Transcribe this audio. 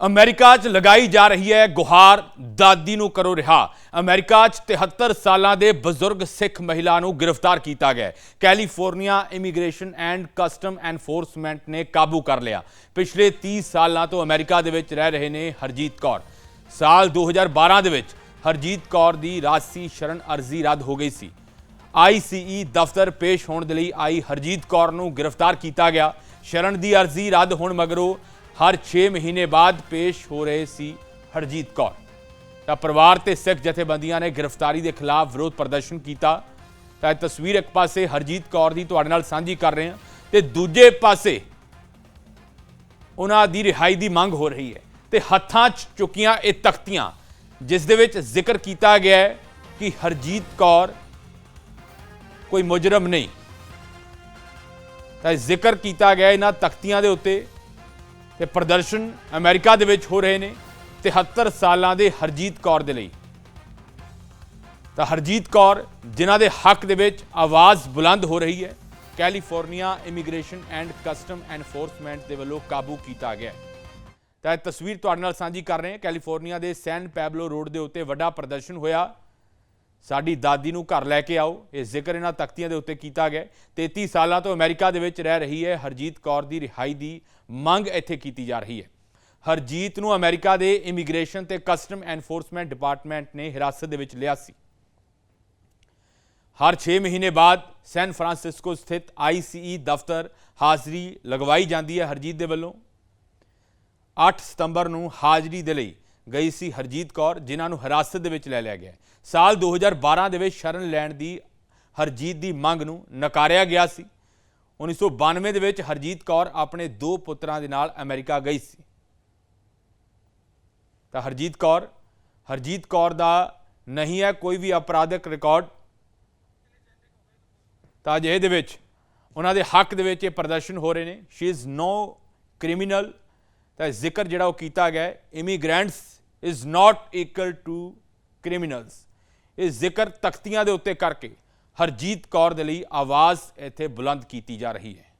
America 'ਚ ਲਗਾਈ ਜਾ ਰਹੀ ਹੈ ਗੁਹਾਰ, ਦਾਦੀ ਨੂੰ ਕਰੋ ਰਿਹਾ। ਅਮਰੀਕਾ 'ਚ 73 ਸਾਲਾਂ ਦੇ ਬਜ਼ੁਰਗ ਸਿੱਖ ਮਹਿਲਾ ਨੂੰ ਗ੍ਰਿਫਤਾਰ ਕੀਤਾ ਗਿਆ। California Immigration and Customs Enforcement ਨੇ ਕਾਬੂ ਕਰ ਲਿਆ। ਪਿਛਲੇ 30 ਸਾਲਾਂ ਤੋਂ ਅਮਰੀਕਾ ਦੇ ਵਿੱਚ ਰਹਿ ਰਹੇ ਨੇ ਹਰਜੀਤ ਕੌਰ। ਸਾਲ 2012 ਦੇ ਵਿੱਚ ਹਰਜੀਤ ਕੌਰ ਦੀ ਰਾਜਸੀ ਸ਼ਰਨ ਅਰਜ਼ੀ ਰੱਦ ਹੋ ਗਈ ਸੀ। ਆਈਸੀਈ ਦਫ਼ਤਰ ਪੇਸ਼ ਹੋਣ ਦੇ ਲਈ ਆਈ ਹਰਜੀਤ ਕੌਰ ਨੂੰ ਗ੍ਰਿਫਤਾਰ ਕੀਤਾ ਗਿਆ। ਸ਼ਰਨ ਦੀ ਅਰਜ਼ੀ ਰੱਦ ਹੋਣ ਮਗਰੋਂ ਹਰ 6 ਮਹੀਨੇ ਬਾਅਦ ਪੇਸ਼ ਹੋ ਰਹੇ ਸੀ ਹਰਜੀਤ ਕੌਰ। ਤਾਂ ਪਰਿਵਾਰ ਤੇ ਸਿੱਖ ਜਥੇਬੰਦੀਆਂ ਨੇ ਗ੍ਰਿਫਤਾਰੀ ਦੇ ਖਿਲਾਫ ਵਿਰੋਧ ਪ੍ਰਦਰਸ਼ਨ ਕੀਤਾ। ਤਾਂ ਇਹ ਤਸਵੀਰ ਇੱਕ ਪਾਸੇ ਹਰਜੀਤ ਕੌਰ ਦੀ ਤੁਹਾਡੇ ਨਾਲ ਸਾਂਝੀ ਕਰ ਰਹੇ ਹਾਂ ਤੇ ਦੂਜੇ ਪਾਸੇ ਉਹਨਾਂ ਦੀ ਰਿਹਾਈ ਦੀ ਮੰਗ ਹੋ ਰਹੀ ਹੈ ਤੇ ਹੱਥਾਂ 'ਚ ਚੁੱਕੀਆਂ ਇਹ ਤਖਤੀਆਂ, ਜਿਸ ਦੇ ਵਿੱਚ ਜ਼ਿਕਰ ਕੀਤਾ ਗਿਆ ਹੈ ਕਿ ਹਰਜੀਤ ਕੌਰ ਕੋਈ ਮੁਜਰਮ ਨਹੀਂ। ਤਾਂ ਇਹ ਜ਼ਿਕਰ ਕੀਤਾ ਗਿਆ ਇਹਨਾਂ ਤਖਤੀਆਂ ਦੇ ਉੱਤੇ ਤੇ ਪ੍ਰਦਰਸ਼ਨ ਅਮਰੀਕਾ ਦੇ ਵਿੱਚ ਹੋ ਰਹੇ ਨੇ 73 ਸਾਲਾਂ ਦੇ ਹਰਜੀਤ ਕੌਰ ਦੇ ਲਈ। ਤਾਂ ਹਰਜੀਤ ਕੌਰ, ਜਿਨ੍ਹਾਂ ਦੇ ਹੱਕ ਦੇ ਵਿੱਚ ਆਵਾਜ਼ ਬੁਲੰਦ ਹੋ ਰਹੀ ਹੈ, California Immigration and Customs Enforcement ਦੇ ਵੱਲੋਂ ਕਾਬੂ ਕੀਤਾ ਗਿਆ ਤਾਂ ਇਹ ਤਸਵੀਰ ਤੁਹਾਡੇ ਨਾਲ ਸਾਂਝੀ ਕਰ ਰਹੇ ਹਾਂ। ਕੈਲੀਫੋਰਨੀਆ ਦੇ ਸੈਨ ਪੈਬਲੋ ਰੋਡ ਦੇ ਉੱਤੇ ਵੱਡਾ ਪ੍ਰਦਰਸ਼ਨ ਹੋਇਆ। ਸਾਡੀ ਦਾਦੀ ਨੂੰ ਘਰ ਲੈ ਕੇ ਆਓ। ਇਹ ਜ਼ਿਕਰ ਇਹਨਾਂ ਤਖਤੀਆਂ ਦੇ ਉੱਤੇ ਕੀਤਾ ਗਿਆ ਹੈ। 33 ਸਾਲਾਂ ਤੋਂ ਅਮਰੀਕਾ ਦੇ ਵਿੱਚ ਰਹਿ ਰਹੀ ਹੈ। ਹਰਜੀਤ ਕੌਰ ਦੀ ਰਿਹਾਈ ਦੀ ਮੰਗ ਇੱਥੇ ਕੀਤੀ ਜਾ ਰਹੀ ਹੈ। ਹਰਜੀਤ ਨੂੰ ਅਮਰੀਕਾ ਦੇ ਇਮੀਗ੍ਰੇਸ਼ਨ ਤੇ ਕਸਟਮ ਐਨਫੋਰਸਮੈਂਟ ਡਿਪਾਰਟਮੈਂਟ ਨੇ ਹਿਰਾਸਤ ਦੇ ਵਿੱਚ ਲਿਆ ਸੀ। ਹਰ 6 ਮਹੀਨੇ ਬਾਅਦ ਸੈਨ ਫਰਾਂਸਿਸਕੋ ਸਥਿਤ ਆਈਸੀਈ ਦਫ਼ਤਰ ਹਾਜ਼ਰੀ ਲਗਵਾਈ ਜਾਂਦੀ ਹੈ ਹਰਜੀਤ ਦੇ ਵੱਲੋਂ। 8 ਸਤੰਬਰ ਨੂੰ ਹਾਜ਼ਰੀ ਦੇ ਲਈ ਗਈ ਸੀ ਹਰਜੀਤ ਕੌਰ, ਜਿਨ੍ਹਾਂ ਨੂੰ ਹਿਰਾਸਤ ਦੇ ਵਿੱਚ ਲੈ ਲਿਆ ਗਿਆ ਹੈ। ਸਾਲ 2012 ਦੇ ਵਿੱਚ ਸ਼ਰਨ ਲੈਣ ਦੀ ਹਰਜੀਤ ਦੀ ਮੰਗ ਨੂੰ ਨਕਾਰਿਆ ਗਿਆ ਸੀ। 1992 ਦੇ ਵਿੱਚ ਹਰਜੀਤ ਕੌਰ ਆਪਣੇ ਦੋ ਪੁੱਤਰਾਂ ਦੇ ਨਾਲ ਅਮਰੀਕਾ ਗਈ ਸੀ। ਤਾਂ ਹਰਜੀਤ ਕੌਰ ਹਰਜੀਤ ਕੌਰ ਦਾ ਨਹੀਂ ਹੈ ਕੋਈ ਵੀ ਅਪਰਾਧਿਕ ਰਿਕਾਰਡ। ਤਾਂ ਅਜਿਹੇ ਦੇ ਵਿੱਚ ਉਹਨਾਂ ਦੇ ਹੱਕ ਦੇ ਵਿੱਚ ਇਹ ਪ੍ਰਦਰਸ਼ਨ ਹੋ ਰਹੇ ਨੇ। ਸ਼ੀ ਇਜ਼ ਨੋ ਕ੍ਰਿਮੀਨਲ ਤਾਂ ਜ਼ਿਕਰ ਜਿਹੜਾ ਉਹ ਕੀਤਾ ਗਿਆ immigrants is not equal to criminals ਇਹ ਜ਼ਿਕਰ ਤਖਤੀਆਂ ਦੇ ਉੱਤੇ ਕਰਕੇ ਹਰਜੀਤ ਕੌਰ ਦੇ ਲਈ ਆਵਾਜ਼ ਇੱਥੇ ਬੁਲੰਦ ਕੀਤੀ ਜਾ ਰਹੀ ਹੈ।